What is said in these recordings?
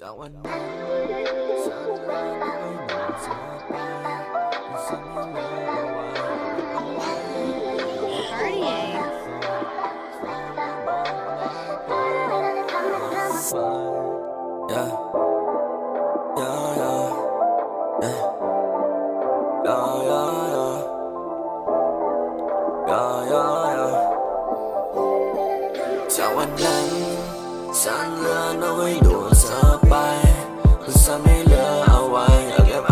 จากวันนั้นฉันลาไม่มองเธอไปฉันไม่รู้ว่าเอาไว้ Partying. Yeah. Yeah, yeah. Yeah. Yeah, yeah, yeah. Yeah, yeah, yeah. จากวันนั้นฉั ฉันไม่เหลือเอาไว้อยากเ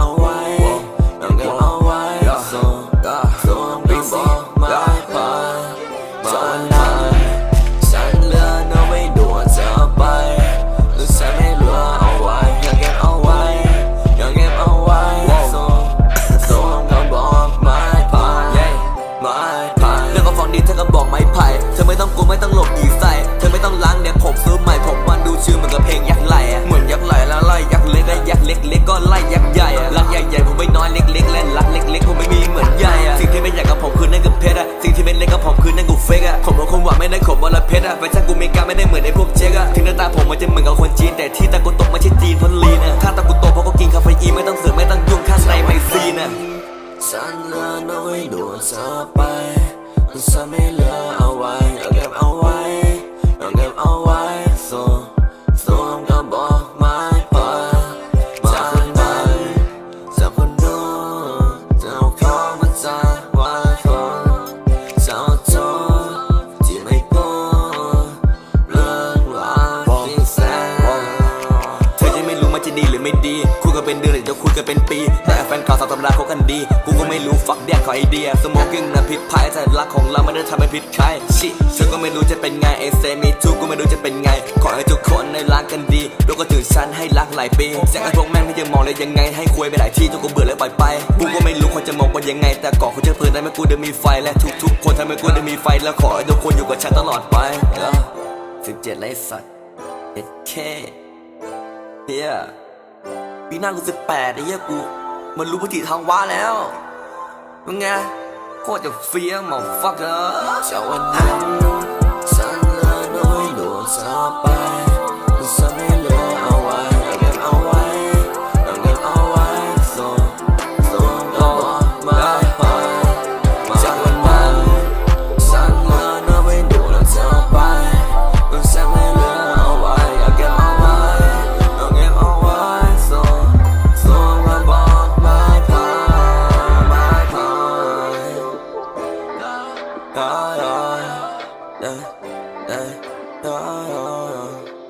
ใหญ่อะรักใหญ่ใหญ่ผมไม่น้อยเล็กเล็กและรักเล็กเล็กผมไม่มีเหมือนใหญ่อะสิ่งที่ไม่อยากกับผมคือนั่นคือเพชรอะสิ่งที่ไม่เล็กกับผมคือนั่นกูเฟกอะผมเป็นคนหวานไม่ได้ขมวลเพชรอะแฟชั่นกูเมการไม่ได้เหมือนไอ้พวกเจ๊กอะถึงหน้าตาผมมันจะเหมือนกับคนจีน แต่ที่ตากูตกไม่ใช่จีนพราะลีนอะถ้าตากูโตเพราะก็กินคาเฟอีนไม่ต้องเสือไม่ต้องยุ่งข้างในไม่ซีนอะฉันลือน้อยดูเธอไปฉันไม่เหลือ จะดีหรือไม่ดี คุยกันเป็นเดือนหรือจะคุยกันเป็นปี แต่แฟนเก่าสาวตำราเขากันดี กูก็ไม่รู้ฟักแดกขอไอเดียสโมกิ้งนะผิดพายแต่รักของเราไม่ได้ทำให้ผิดใครชิเธอก็ไม่รู้จะเป็นไงเอเซมีทูกูไม่รู้จะเป็นไง ขอให้ทุกคนในรักกันดีดูก็ถึงฉันให้รักหลายปีเสียงไอ้พวกแม่งไม่จะมองเลยยังไง ให้คุยไปหลายที่จนกูเบื่อแล้วปล่อยไป กูก็ไม่รู้คนจะมองว่ายังไง แต่ก่อนเขาจะเพื่อนได้ไหมกูจะมีไฟและทุกๆคนทำให้กูได้มีไฟแล้วขอให้ทุกคนอยู่กับฉันตลอดไปสิบเจ็ดไลสัตว์เอ็ดเคเฮีย ปีหน้ากูสิบแปดไอ้เหี้ยกู มันรู้พฤติทางว้าแล้วมึงไงโคตรจะเฟี้ยงหมอฟักเกอร์จาวันนั้นฉันละน้อยดูเธอไป yeah, yeah.